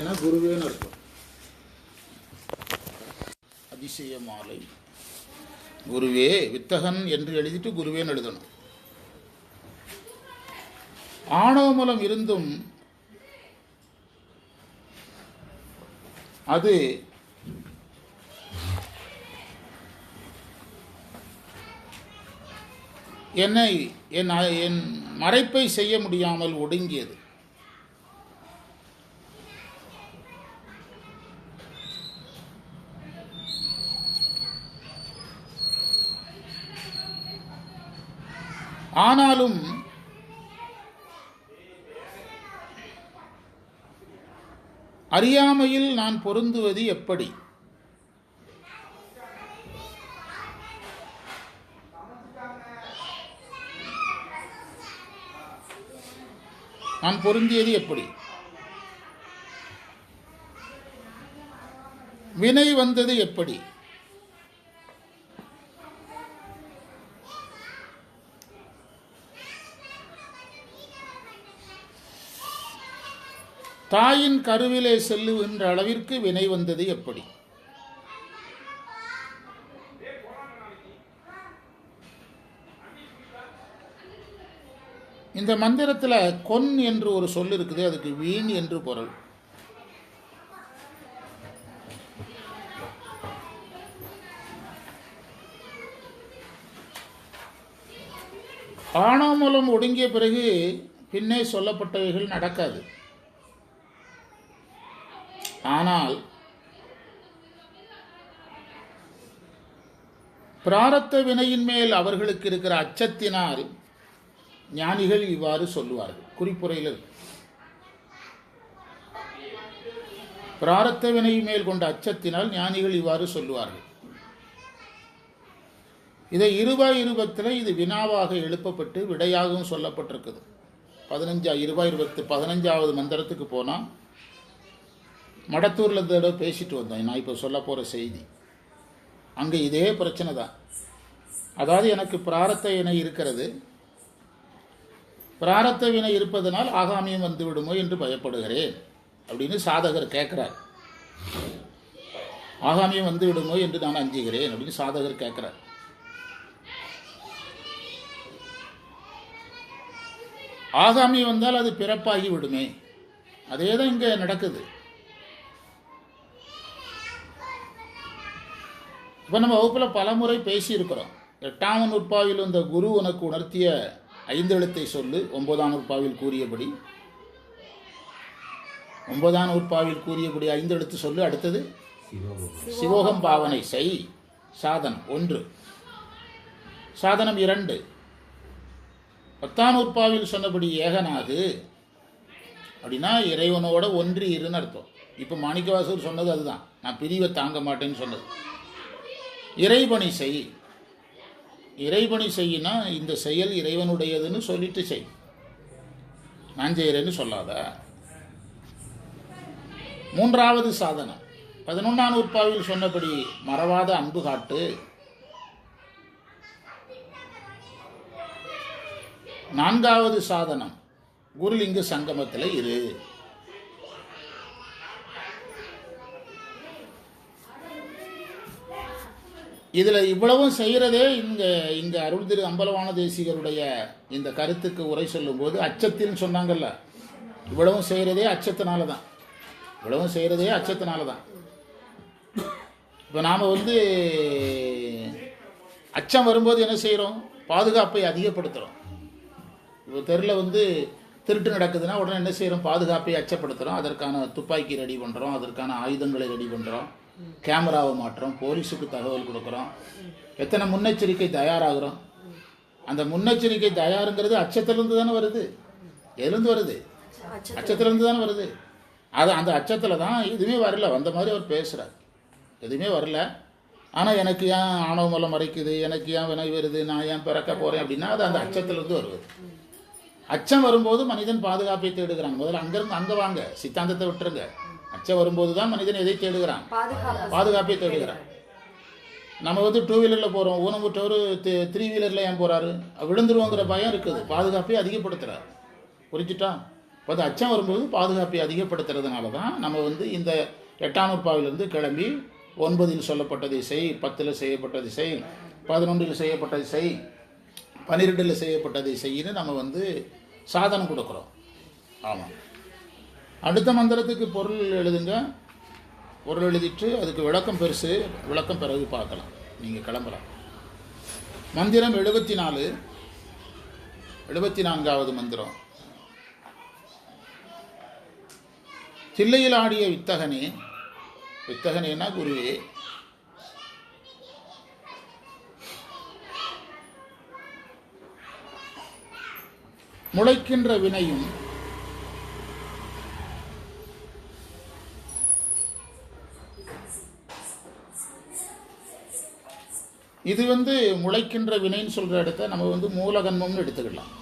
ஏன்னா குருவேன்னு அர்த்தம். அதிசய மாலை குருவே வித்தகன் என்று எழுதிட்டு குருவேன்னு எழுதணும். ஆணவமலம் இருந்தும் அது என்னை என் என் மறைப்பை செய்ய முடியாமல் ஒடுங்கியது. ஆனாலும் அறியாமையில் நான் பொருந்துவது எப்படி? நான் பொருந்தியது எப்படி? வினை வந்தது எப்படி? தாயின் கருவிலே செல்லுகின்ற அளவிற்கு வினை வந்தது எப்படி? இந்த மந்திரத்தில் கொன் என்று ஒரு சொல் இருக்குது அதுக்கு வீண் என்று பொருள். ஆணாமூலம் ஒடுங்கிய பிறகு பின்னே சொல்லப்பட்டவைகள் நடக்காது. ஆனால் பிராரத்த வினையின் மேல் அவர்களுக்கு இருக்கிற அச்சத்தினால் ஞானிகள் இவ்வாறு சொல்லுவார்கள். குறிப்புரையில் இருக்கு. பிராரத்த வினை மேல் கொண்ட அச்சத்தினால் ஞானிகள் இவ்வாறு சொல்லுவார்கள். இதை இருபாய் இருபத்தில் இது வினாவாக எழுப்பப்பட்டு விடையாகவும் சொல்லப்பட்டிருக்குது. பதினஞ்சா இருபாய் இருபத்து பதினஞ்சாவது மந்திரத்துக்கு போனால் மடத்தூரில் இந்த தடவை பேசிட்டு வந்தேன் நான் இப்போ சொல்ல போகிற செய்தி. அங்கே இதே பிரச்சனை தான். அதாவது எனக்கு பிராரத்த இணை இருக்கிறது. பிராரத்த வினை இருப்பதனால் ஆகாமியம் வந்து விடுமோ என்று பயப்படுகிறேன் அப்படின்னு சாதகர் கேட்குறார் ஆகாமியம் வந்து விடுமோ என்று நான் அஞ்சுகிறேன் அப்படின்னு சாதகர் கேட்குறார் ஆகாமியம் வந்தால் அது பிறப்பாகி விடுமே. அதே தான் இங்கே நடக்குது. இப்போ நம்ம வகுப்பில் பலமுறை பேசியிருக்கிறோம். எட்டாம் நூற்பாவில் இந்த குரு உனக்கு உணர்த்திய ஐந்தெழுத்தை சொல்லு. ஒன்பதாம் நூற்பாவில் கூறியபடி. ஒன்பதாம் நூற்பாவில் கூறியபடி ஐந்தெழுத்து சொல்லு. அடுத்தது? சிவோகம் பாவனை செய். சாதனம் ஒன்று. சாதனம் இரண்டு. பத்தாம் நூற்பாவில் சொன்னபடி ஏகனாகு அப்படின்னா இறைவனோட ஒன்றி இருன்னு அர்த்தம். இப்போ மாணிக்கவாசர் சொன்னது அதுதான். நான் பிரிவை தாங்க மாட்டேன்னு சொன்னது. இறைபணி செய். இறைபணி செய்யினா இந்த செயல் இறைவனுடையதுன்னு சொல்லிட்டு செய். நான் செய்கிறேன்னு சொல்லாத. மூன்றாவது சாதனம். பதினொன்றாம் நூற்பாவில் சொன்னபடி மறவாத அன்பு காட்டு. நான்காவது சாதனம். குருலிங்க சங்கமத்தில் இரு. இதில் இவ்வளவும் செய்கிறதே இங்கே இங்கே அருள் திரு அம்பலவான தேசிகருடைய இந்த கருத்துக்கு உரை சொல்லும்போது அச்சத்தின்னு சொன்னாங்கல்ல. இவ்வளவும் செய்கிறதே அச்சத்தினால தான் இவ்வளவும் செய்கிறதே அச்சத்தினால தான் இப்போ நாம் வந்து அச்சம் வரும்போது என்ன செய்கிறோம் பாதுகாப்பை அதிகப்படுத்துகிறோம் இப்போ தெருவில் வந்து திருட்டு நடக்குதுன்னா உடனே என்ன செய்கிறோம் பாதுகாப்பை அச்சப்படுத்துகிறோம் அதற்கான துப்பாக்கி ரெடி பண்ணுறோம் அதற்கான ஆயுதங்களை ரெடி பண்ணுறோம் கேமராவை மாட்டுறோம் போலீஸுக்கு தகவல் கொடுக்குறோம். எத்தனை முன்னெச்சரிக்கை தயாராகிறோம். அந்த முன்னெச்சரிக்கை தயாருங்கிறது அச்சத்திலேருந்து தானே வருது. எதுலேருந்து வருது? அச்சத்திலேருந்து தானே வருது. அது அந்த அச்சத்தில் தான் எதுவுமே வரல. வந்த மாதிரி அவர் பேசுகிறார் எதுவுமே வரல. ஆனால் எனக்கு ஏன் ஆணவ மூலம் மறைக்குது? எனக்கு ஏன் வினை வருது? நான் ஏன் பிறக்க போகிறேன் அப்படின்னா அது அந்த அச்சத்திலேருந்து வருவது அச்சம் வரும்போது மனிதன் பாதுகாப்பை தேடுகிறாங்க முதல்ல அங்கேருந்து அங்கே வாங்க. சித்தாந்தத்தை விட்டுருங்க. அச்சம் வரும்போது தான் மனிதன் எதை தேடுகிறான்? பாதுகாப்பு தேடுகிறான். நம்ம வந்து டூ வீலரில் போகிறோம் ஊனமுற்றவர் த்ரீ வீலரில் ஏன் போகிறாரு விழுந்துருவோங்கிற பயம் இருக்குது. பாதுகாப்பை அதிகப்படுத்துகிறார் புரிஞ்சுட்டா? இப்போ அது அச்சம் வரும்போது பாதுகாப்பை அதிகப்படுத்துறதுனால தான் நம்ம வந்து இந்த எட்டாம் நூற்பாவிலிருந்து கிளம்பி ஒன்பதில் சொல்லப்பட்டதை செய் பத்தில் செய்யப்பட்டதை செய் பதினொன்றில் செய்யப்பட்டதை செய் பன்னிரெண்டில் செய்யப்பட்டதை செய்யின்னு நம்ம வந்து சாதனம் கொடுக்குறோம். ஆமாம் அடுத்த மந்திரத்துக்கு பொருள் எழுதுங்க. பொருள் எழுதிட்டு அதுக்கு விளக்கம் பெருசு விளக்கம் பிறகு பார்க்கலாம். நீங்கள் கிளம்பலாம். மந்திரம் எழுபத்தி நாலு எழுபத்தி நான்காவது மந்திரம். தில்லையில் ஆடிய வித்தகனே வித்தகனேனா குருவே. முளைக்கின்ற வினையும் இது வந்து முளைக்கின்ற வினைன்னு சொல்கிற இடத்த நம்ம வந்து மூலகன்மம்னு எடுத்துக்கலாம்.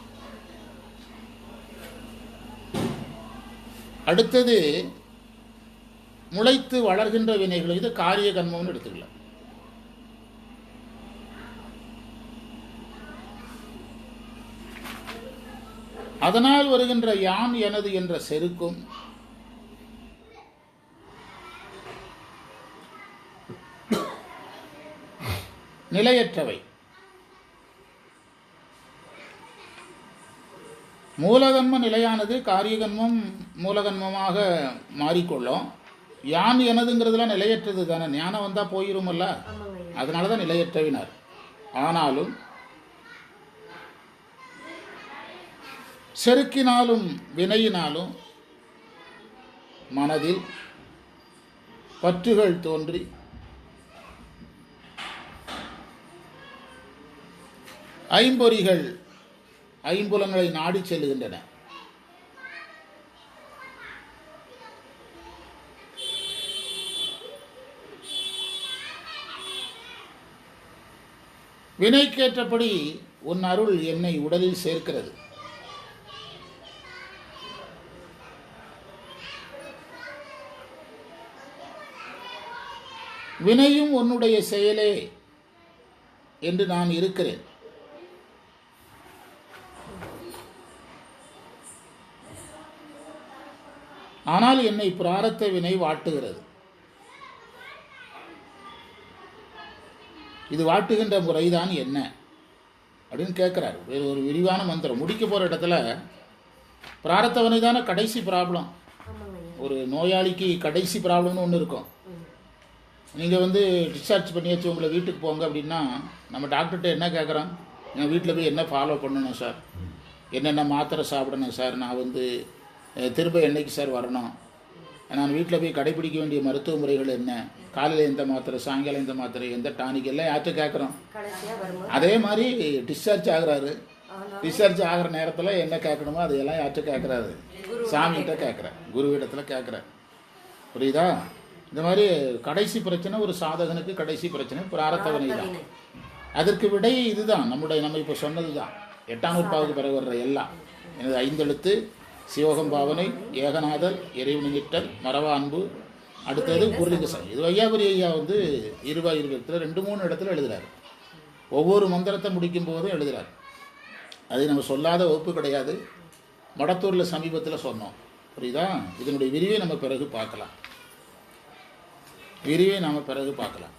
அடுத்தது முளைத்து வளர்கின்ற வினைகள் இது காரிய கன்மம்னு எடுத்துக்கலாம். அதனால் வருகின்ற யான் எனது என்ற செருக்கும் நிலையற்றவை மூலகன்ம நிலையானது காரியகன்மம் மூலகன்மமாக மாறிக்கொள்ளும். யான் எனதுங்கிறதுலாம் நிலையற்றது தானே ஞானம் வந்தால் போயிருமல்ல? அதனால தான் நிலையற்றவினார். ஆனாலும் செருக்கினாலும் வினையினாலும் மனதில் பற்றுகள் தோன்றி ஐம்பொறிகள் ஐம்புலங்களை நாடிச் செல்லுகின்றன. வினைக்கேற்றபடி உன் அருள் என்னை உடலில் சேர்க்கிறது. வினையும் உன்னுடைய செயலே என்று நான் இருக்கிறேன். ஆனால் என்னை பிராரத்த வினை வாட்டுகிறது. இது வாட்டுகின்ற முறைதான் என்ன? அப்படின்னு கேட்குறாரு. வேறு ஒரு விரிவான மந்திரம். முடிக்க போகிற இடத்துல பிராரத்தவனை தானே கடைசி ப்ராப்ளம் ஒரு நோயாளிக்கு கடைசி ப்ராப்ளம்னு ஒன்று இருக்கும். நீங்கள் வந்து டிஸ்சார்ஜ் பண்ணியாச்சு உங்களை வீட்டுக்கு போங்க அப்படின்னா நம்ம டாக்டர்கிட்ட என்ன கேட்குறோம்? நான் வீட்டில் போய் என்ன ஃபாலோ பண்ணணும் சார் என்னென்ன மாத்திரை சாப்பிடணும் சார் நான் வந்து திரும்ப என்னைக்கு சார் வரணும்? நான் வீட்டில் போய் கடைபிடிக்க வேண்டிய மருத்துவ முறைகள் என்ன? காலையில் எந்த மாத்திரை சாயங்காலம் எந்த மாத்திரை எந்த டானிக் எல்லாம் யார்கிட்ட கேட்குறோம் அதே மாதிரி டிஸ்சார்ஜ் ஆகுறாரு. டிஸ்சார்ஜ் ஆகிற நேரத்தில் என்ன கேட்கணுமோ அதையெல்லாம் யார்கிட்ட கேட்குறாரு சாமிகிட்ட கேட்குறேன் குருவிடத்தில் கேட்குறேன் புரியுதா? இந்த மாதிரி கடைசி பிரச்சனை ஒரு சாதகனுக்கு கடைசி பிரச்சனை பிராரத்தவனை தான். அதற்கு விடை இதுதான். நம்முடைய நம்ம இப்போ சொன்னது தான் எட்டாம் நூற்பாவுக்கு பிறகு வர்ற எல்லாம். எனது ஐந்தெழுத்து சிவகம் பாவனை ஏகநாதர் இறைவனிட்டல் மரவ அன்பு. அடுத்தது சாமி. இது வையாபுரி ஐயா வந்து இருபா இருபத்தில் ரெண்டு மூணு இடத்துல எழுதுறாரு. ஒவ்வொரு மந்திரத்தை முடிக்கும் போதும் எழுதுறாரு. அது நம்ம சொல்லாத வகுப்பு கிடையாது. மடத்தூரில் சமீபத்தில் சொன்னோம். புரியுதா? இதனுடைய விரிவை நம்ம பிறகு பார்க்கலாம். விரிவை நாம் பிறகு பார்க்கலாம்.